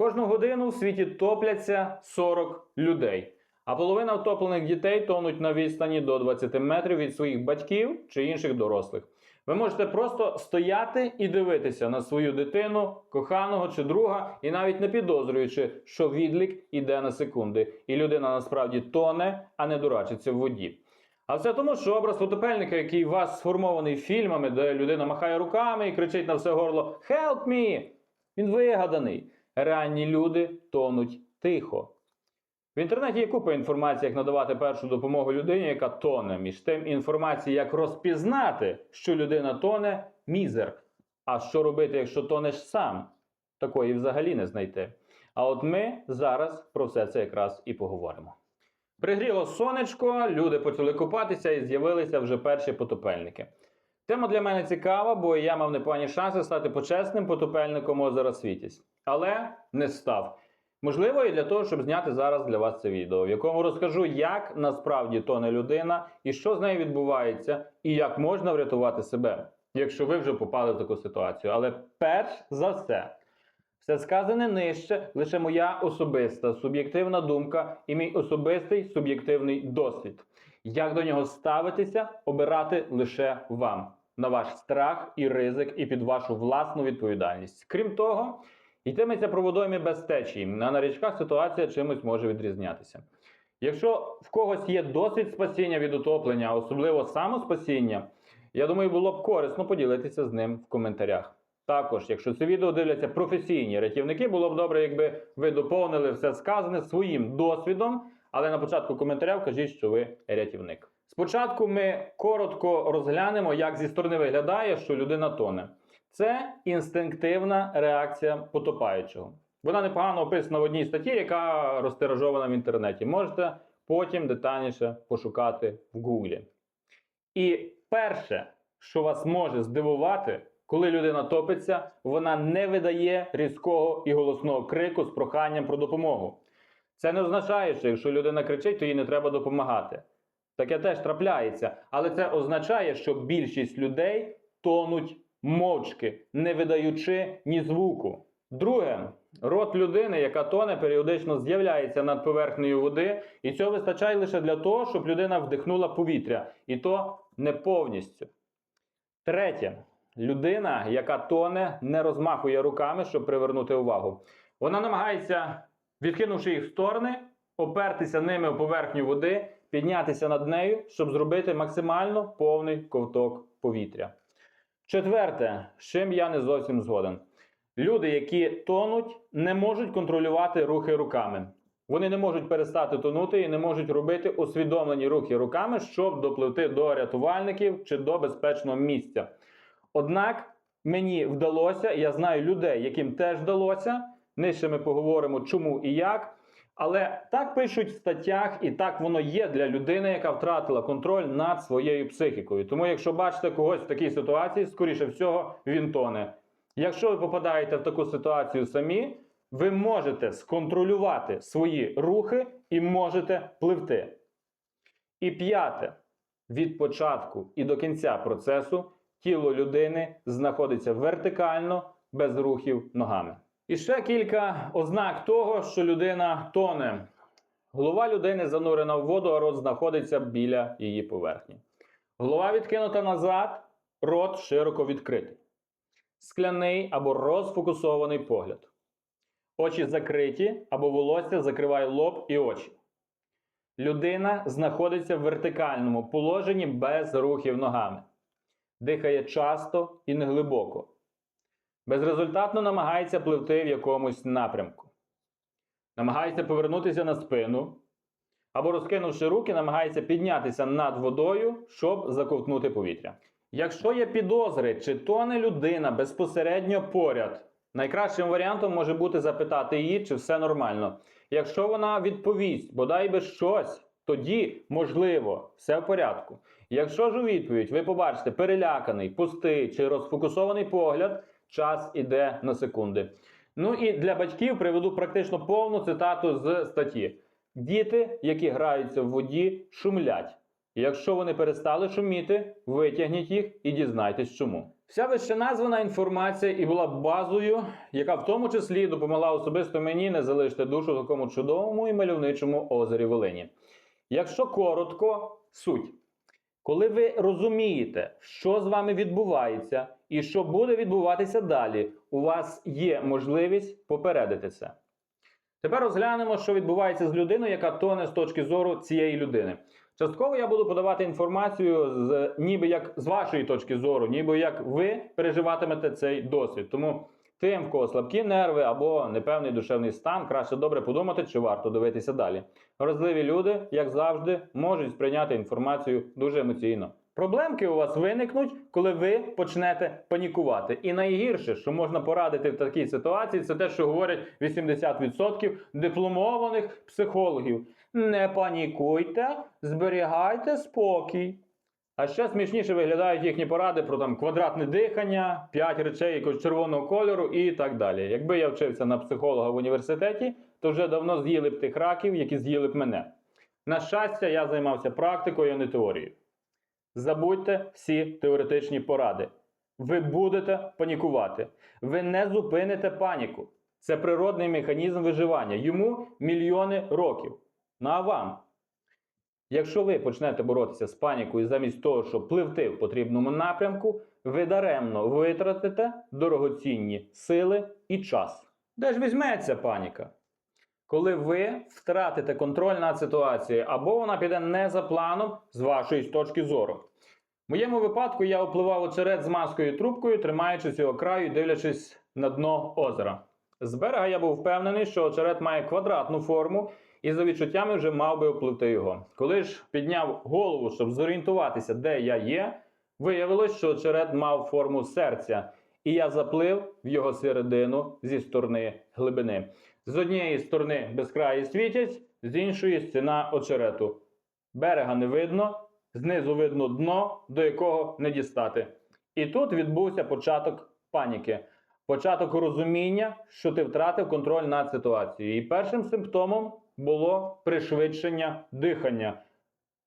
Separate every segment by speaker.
Speaker 1: Кожну годину в світі топляться 40 людей, а половина втоплених дітей тонуть на відстані до 20 метрів від своїх батьків чи інших дорослих. Ви можете просто стояти і дивитися на свою дитину, коханого чи друга, і навіть не підозрюючи, що відлік іде на секунди, і людина насправді тоне, а не дурачиться в воді. А все тому, що образ потопельника, який у вас сформований фільмами, де людина махає руками і кричить на все горло «Help me!», він вигаданий. Реальні люди тонуть тихо. В інтернеті є купа інформації, як надавати першу допомогу людині, яка тоне. Між тим інформації, як розпізнати, що людина тоне, мізер. А що робити, якщо тонеш сам? Такої взагалі не знайти. А от ми зараз про все це якраз і поговоримо. Пригріло сонечко, люди почали купатися і з'явилися вже перші потопельники. Тема для мене цікава, бо я мав непогані шанси стати почесним потопельником озера Світість. Але не став. Можливо, і для того, щоб зняти зараз для вас це відео, в якому розкажу, як насправді тоне людина і що з нею відбувається, і як можна врятувати себе, якщо ви вже попали в таку ситуацію. Але перш за все, все сказане нижче лише моя особиста суб'єктивна думка і мій особистий суб'єктивний досвід. Як до нього ставитися, обирати лише вам на ваш страх і ризик, і під вашу власну відповідальність. Крім того, йтиметься про водойми без течії, а на річках ситуація чимось може відрізнятися. Якщо в когось є досвід спасіння від утоплення, особливо самоспасіння, я думаю, було б корисно поділитися з ним в коментарях. Також, якщо це відео дивляться професійні рятівники, було б добре, якби ви доповнили все сказане своїм досвідом, але на початку коментаря кажіть, що ви рятівник. Спочатку ми коротко розглянемо, як зі сторони виглядає, що людина тоне. Це інстинктивна реакція потопаючого. Вона непогано описана в одній статті, яка розтиражована в інтернеті. Можете потім детальніше пошукати в Гуглі. І перше, що вас може здивувати, коли людина топиться, вона не видає різкого і голосного крику з проханням про допомогу. Це не означає, що якщо людина кричить, то їй не треба допомагати. Таке теж трапляється. Але це означає, що більшість людей тонуть мовчки, не видаючи ні звуку. Друге, рот людини, яка тоне, періодично з'являється над поверхнею води, і цього вистачає лише для того, щоб людина вдихнула повітря, і то не повністю. Третє, людина, яка тоне, не розмахує руками, щоб привернути увагу. Вона намагається, відкинувши їх в сторони, опертися ними у поверхню води, піднятися над нею, щоб зробити максимально повний ковток повітря. Четверте, з чим я не зовсім згоден. Люди, які тонуть, не можуть контролювати рухи руками. Вони не можуть перестати тонути і не можуть робити усвідомлені рухи руками, щоб допливти до рятувальників чи до безпечного місця. Однак мені вдалося, я знаю людей, яким теж вдалося. Нижче ми поговоримо, чому і як. Але так пишуть в статтях, і так воно є для людини, яка втратила контроль над своєю психікою. Тому, якщо бачите когось в такій ситуації, скоріше всього, він тоне. Якщо ви попадаєте в таку ситуацію самі, ви можете сконтролювати свої рухи і можете пливти. І п'яте, від початку і до кінця процесу тіло людини знаходиться вертикально, без рухів ногами. І ще кілька ознак того, що людина тоне. Голова людини занурена в воду, а рот знаходиться біля її поверхні. Голова відкинута назад, рот широко відкритий. Скляний або розфокусований погляд. Очі закриті або волосся закриває лоб і очі. Людина знаходиться в вертикальному положенні без рухів ногами. Дихає часто і неглибоко. Безрезультатно намагається пливти в якомусь напрямку. Намагається повернутися на спину. Або, розкинувши руки, намагається піднятися над водою, щоб заковтнути повітря. Якщо є підозри, чи тоне людина безпосередньо поряд, найкращим варіантом може бути запитати її, чи все нормально. Якщо вона відповість, бодай би щось, тоді, можливо, все в порядку. Якщо ж у відповідь ви побачите переляканий, пустий чи розфокусований погляд, час іде на секунди. Ну і для батьків приведу практично повну цитату з статті. Діти, які граються в воді, шумлять. Якщо вони перестали шуміти, витягніть їх і дізнайтесь чому. Вся вище названа інформація і була базою, яка в тому числі допомогла особисто мені не залишити душу в такому чудовому і мальовничому озері Волині. Якщо коротко, суть. Коли ви розумієте, що з вами відбувається і що буде відбуватися далі, у вас є можливість попередити це. Тепер розглянемо, що відбувається з людиною, яка тоне з точки зору цієї людини. Частково я буду подавати інформацію з ніби як з вашої точки зору, ніби як ви переживатимете цей досвід. Тому тим, в кого слабкі нерви або непевний душевний стан, краще добре подумати, чи варто дивитися далі. Вразливі люди, як завжди, можуть сприйняти інформацію дуже емоційно. Проблемки у вас виникнуть, коли ви почнете панікувати. І найгірше, що можна порадити в такій ситуації, це те, що говорять 80% дипломованих психологів. Не панікуйте, зберігайте спокій. А ще смішніше виглядають їхні поради про там квадратне дихання, 5 речей якогось червоного кольору і так далі. Якби я вчився на психолога в університеті, то вже давно з'їли б тих раків, які з'їли б мене. На щастя, я займався практикою, а не теорією. Забудьте всі теоретичні поради. Ви будете панікувати. Ви не зупините паніку. Це природний механізм виживання. Йому мільйони років. Ну а вам? Якщо ви почнете боротися з панікою замість того, щоб пливти в потрібному напрямку, ви даремно витратите дорогоцінні сили і час. Де ж візьметься паніка? Коли ви втратите контроль над ситуацією, або вона піде не за планом з вашої точки зору. В моєму випадку я опливав очерет з маскою трубкою, тримаючи цього краю дивлячись на дно озера. З берега я був впевнений, що очерет має квадратну форму, і за відчуттями вже мав би опливти його. Коли ж підняв голову, щоб зорієнтуватися, де я є, виявилось, що очерет мав форму серця, і я заплив в його середину зі сторони глибини. З однієї сторони безкраї світять, з іншої стіна очерету. Берега не видно, знизу видно дно, до якого не дістати. І тут відбувся початок паніки, початок розуміння, що ти втратив контроль над ситуацією. І першим симптомом було пришвидшення дихання.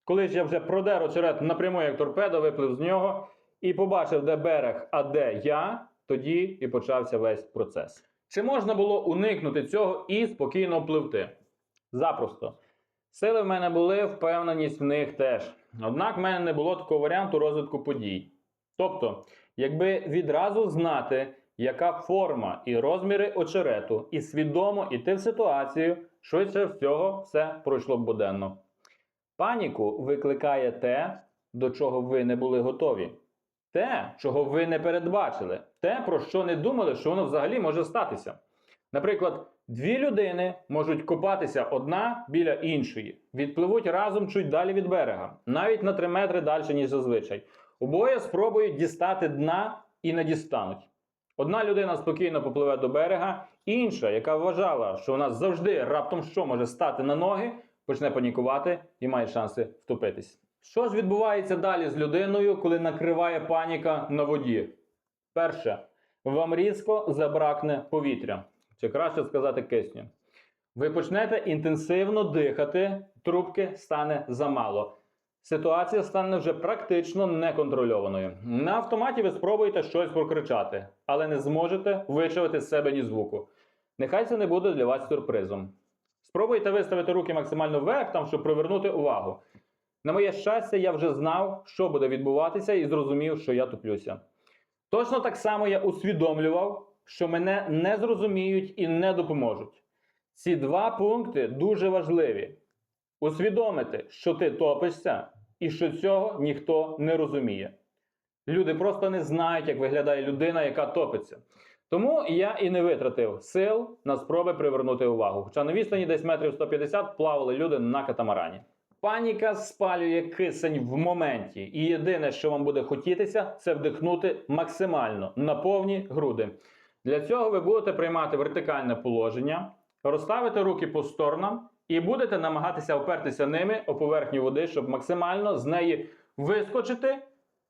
Speaker 1: Коли ж я вже продер очерет напряму, як торпедо, виплив з нього і побачив, де берег, а де я, тоді і почався весь процес. Чи можна було уникнути цього і спокійно пливти? Запросто. Сили в мене були, впевненість в них теж. Однак в мене не було такого варіанту розвитку подій. Тобто, якби відразу знати, яка форма і розміри очерету, і свідомо йти в ситуацію, швидше всього все пройшло б буденно. Паніку викликає те, до чого ви не були готові. Те, чого ви не передбачили, те, про що не думали, що воно взагалі може статися. Наприклад, дві людини можуть копатися одна біля іншої, відпливуть разом чуть далі від берега, навіть на 3 метри далі, ніж зазвичай. Обоє спробують дістати дна і не дістануть. Одна людина спокійно попливе до берега, інша, яка вважала, що вона завжди раптом що може стати на ноги, почне панікувати і має шанси втопитись. Що ж відбувається далі з людиною, коли накриває паніка на воді? Перше, вам різко забракне повітря, чи краще сказати кисню. Ви почнете інтенсивно дихати, трубки стане замало. Ситуація стане вже практично неконтрольованою. На автоматі ви спробуєте щось прокричати, але не зможете вичавити з себе ні звуку. Нехай це не буде для вас сюрпризом. Спробуйте виставити руки максимально вверх, там, щоб привернути увагу. На моє щастя, я вже знав, що буде відбуватися, і зрозумів, що я туплюся. Точно так само я усвідомлював, що мене не зрозуміють і не допоможуть. Ці два пункти дуже важливі. Усвідомити, що ти топишся, і що цього ніхто не розуміє. Люди просто не знають, як виглядає людина, яка топиться. Тому я і не витратив сил на спроби привернути увагу. Хоча на відстані десь метрів 150 плавали люди на катамарані. Паніка спалює кисень в моменті, і єдине, що вам буде хотітися, це вдихнути максимально на повні груди. Для цього ви будете приймати вертикальне положення, розставити руки по сторонам і будете намагатися опертися ними о поверхню води, щоб максимально з неї вискочити,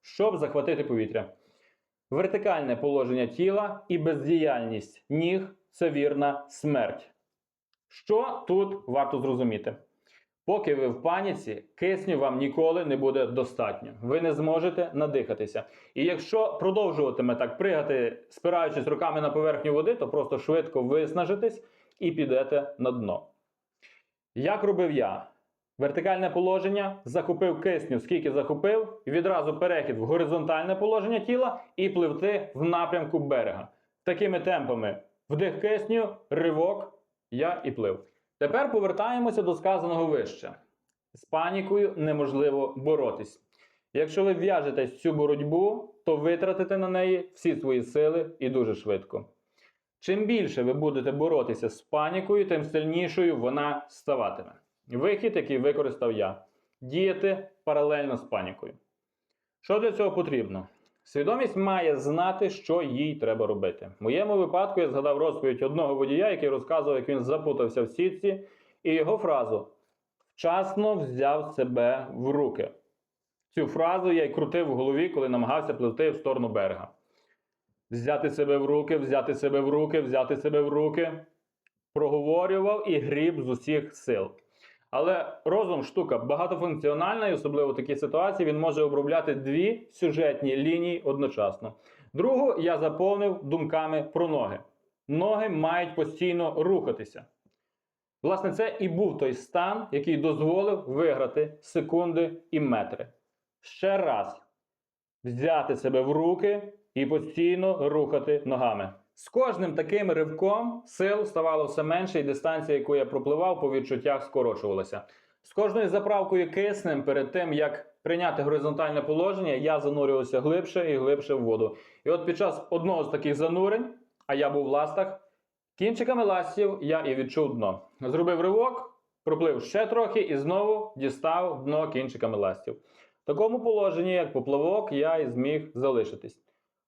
Speaker 1: щоб захватити повітря. Вертикальне положення тіла і бездіяльність ніг це вірна смерть. Що тут варто зрозуміти? Поки ви в паніці, кисню вам ніколи не буде достатньо. Ви не зможете надихатися. І якщо продовжуватиме так пригати, спираючись руками на поверхню води, то просто швидко виснажитесь і підете на дно. Як робив я? Вертикальне положення, захопив кисню, скільки захопив, відразу перехід в горизонтальне положення тіла і пливти в напрямку берега. Такими темпами вдих кисню, ривок, я і плив. Тепер повертаємося до сказаного вище. З панікою неможливо боротись. Якщо ви в'яжетесь в цю боротьбу, то витратите на неї всі свої сили і дуже швидко. Чим більше ви будете боротися з панікою, тим сильнішою вона ставатиме. Вихід, який використав я діяти паралельно з панікою. Що для цього потрібно? Свідомість має знати, що їй треба робити. В моєму випадку я згадав розповідь одного водія, який розказував, як він запутався в сітці, і його фразу вчасно взяв себе в руки. Цю фразу я й крутив в голові, коли намагався пливти в сторону берега. Взяти себе в руки, взяти себе в руки, взяти себе в руки. Проговорював і гріб з усіх сил. Але розум штука багатофункціональна, і особливо в такій ситуації він може обробляти дві сюжетні лінії одночасно. Другу я заповнив думками про ноги. Ноги мають постійно рухатися. Власне, це і був той стан, який дозволив виграти секунди і метри. Ще раз взяти себе в руки і постійно рухати ногами. З кожним таким ривком сил ставало все менше, і дистанція, яку я пропливав, по відчуттях скорочувалася. З кожною заправкою киснем, перед тим як прийняти горизонтальне положення, я занурювався глибше і глибше в воду. І от під час одного з таких занурень, а я був в ластах, кінчиками ластів я і відчув дно. Зробив ривок, проплив ще трохи і знову дістав дно кінчиками ластів. В такому положенні, як поплавок, я і зміг залишитись.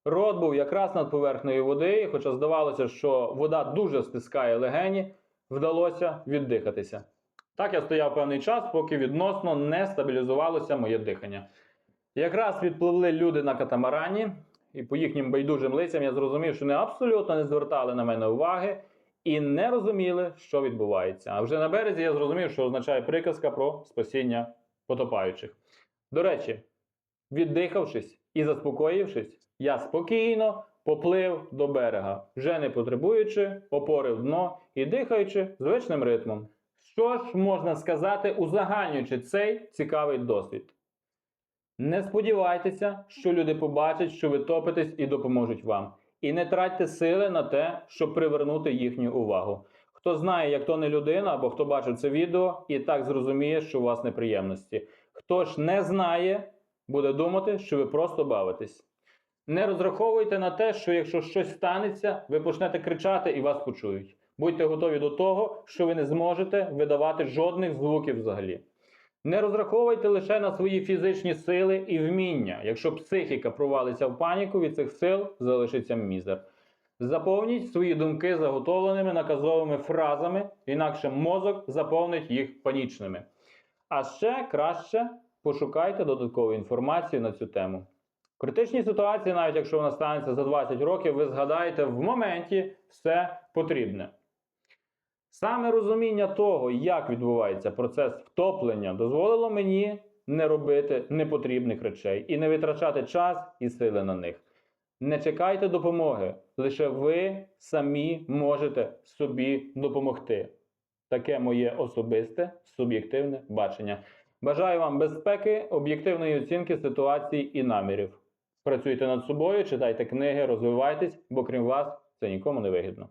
Speaker 1: Рот був якраз над поверхнею води, хоча здавалося, що вода дуже стискає легені, вдалося віддихатися. Так я стояв певний час, поки відносно не стабілізувалося моє дихання. Якраз відпливли люди на катамарані, і по їхнім байдужим лицям я зрозумів, що вони абсолютно не звертали на мене уваги і не розуміли, що відбувається. А вже на березі я зрозумів, що означає приказка про спасіння потопаючих. До речі, віддихавшись і заспокоївшись, я спокійно поплив до берега, вже не потребуючи опори в дно і дихаючи звичним ритмом. Що ж можна сказати, узагальнюючи цей цікавий досвід? Не сподівайтеся, що люди побачать, що ви топитесь і допоможуть вам. І не тратьте сили на те, щоб привернути їхню увагу. Хто знає, як то не людина, або хто бачив це відео, і так зрозуміє, що у вас неприємності. Хто ж не знає, буде думати, що ви просто бавитесь. Не розраховуйте на те, що якщо щось станеться, ви почнете кричати і вас почують. Будьте готові до того, що ви не зможете видавати жодних звуків взагалі. Не розраховуйте лише на свої фізичні сили і вміння. Якщо психіка провалиться в паніку, від цих сил залишиться мізер. Заповніть свої думки заготовленими наказовими фразами, інакше мозок заповнить їх панічними. А ще краще пошукайте додаткову інформацію на цю тему. В критичній ситуації, навіть якщо вона станеться за 20 років, ви згадаєте в моменті все потрібне. Саме розуміння того, як відбувається процес втоплення, дозволило мені не робити непотрібних речей і не витрачати час і сили на них. Не чекайте допомоги, лише ви самі можете собі допомогти. Таке моє особисте суб'єктивне бачення. Бажаю вам безпеки, об'єктивної оцінки ситуації і намірів. Працюйте над собою, читайте книги, розвивайтесь, бо крім вас це нікому не вигідно.